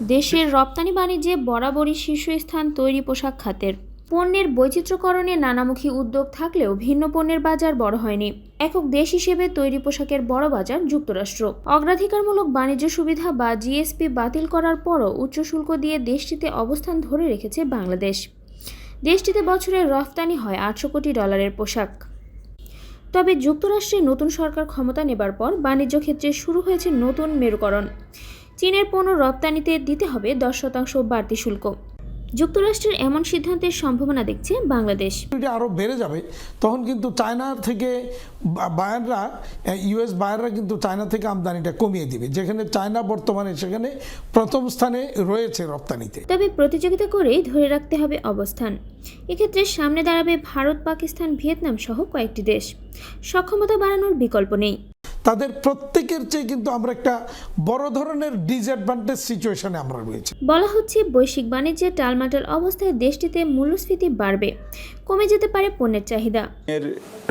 দেশের রপ্তানি বাণিজ্যে বরাবরই শীর্ষস্থান তৈরি পোশাক খাতের। পণ্যের বৈচিত্র্যকরণে নানামুখী উদ্যোগ থাকলেও ভিন্ন পণ্যের বাজার বড় হয়নি। একক দেশ হিসেবে তৈরি পোশাকের বড় বাজার যুক্তরাষ্ট্র। অগ্রাধিকারমূলক বাণিজ্য সুবিধা বা জিএসপি বাতিল করার পরও উচ্চ শুল্ক দিয়ে দেশটিতে অবস্থান ধরে রেখেছে বাংলাদেশ। দেশটিতে বছরে রফতানি হয় আটশো কোটি ডলারের পোশাক। তবে যুক্তরাষ্ট্রে নতুন সরকার ক্ষমতা নেবার পর বাণিজ্য ক্ষেত্রে শুরু হয়েছে নতুন মেরুকরণ। চীনের পণ্য রপ্তানিতে দিতে হবে দশ শতাংশ বাড়তি শুল্ক। যুক্তরাষ্ট্রের এমন সিদ্ধান্তের সম্ভাবনা দেখছে বাংলাদেশ। আরও বেড়ে যাবে তখন কিন্তু চায়নার থেকে বা- বায়াররা ইউএস বায়াররা কিন্তু চায়না থেকে আমদানিটা কমিয়ে দিবে। যেখানে চায়না বর্তমানে সেখানে প্রথম স্থানে রয়েছে রপ্তানিতে। তবে প্রতিযোগিতা করেই ধরে রাখতে হবে অবস্থান। এক্ষেত্রে সামনে দাঁড়াবে ভারত পাকিস্তান ভিয়েতনাম সহ কয়েকটি দেশ। সক্ষমতা বাড়ানোর বিকল্প নেই। তাদের প্রত্যেকের চেয়ে কিন্তু আমরা একটা বড় ধরনের ডিসঅ্যাডভান্টেজ সিচুয়েশনে আমরা রয়েছি। বলা হচ্ছে বৈশ্বিক বাণিজ্যে টালমাটাল অবস্থায় দেশটিতে মূল্যস্ফীতি বাড়বে কমে যেতে পারে পণ্যের চাহিদা। এর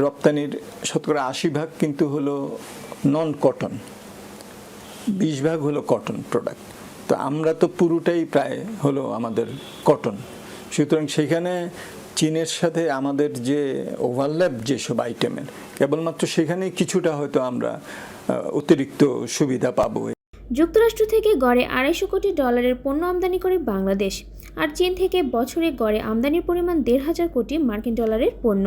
রপ্তানির শতকরা আশি ভাগ কিন্তু হলো নন কটন বিশ ভাগ হলো কটন প্রোডাক্ট তো আমরা তো পুরোটাই প্রায় হলো আমাদের কটন সুতরাং সেখানে চীনের সাথে আমাদের যে ওভারল্যাপ যেসব আইটেমের কেবলমাত্র সেখানে কিছুটা হয়তো আমরা অতিরিক্ত সুবিধা পাবো। যুক্তরাষ্ট্র থেকে গড়ে আড়াইশো কোটি ডলারের পণ্য আমদানি করে বাংলাদেশ, আর চীন থেকে বছরে গড়ে আমদানির পরিমাণ দেড় হাজার কোটি মার্কিন ডলারের পণ্য।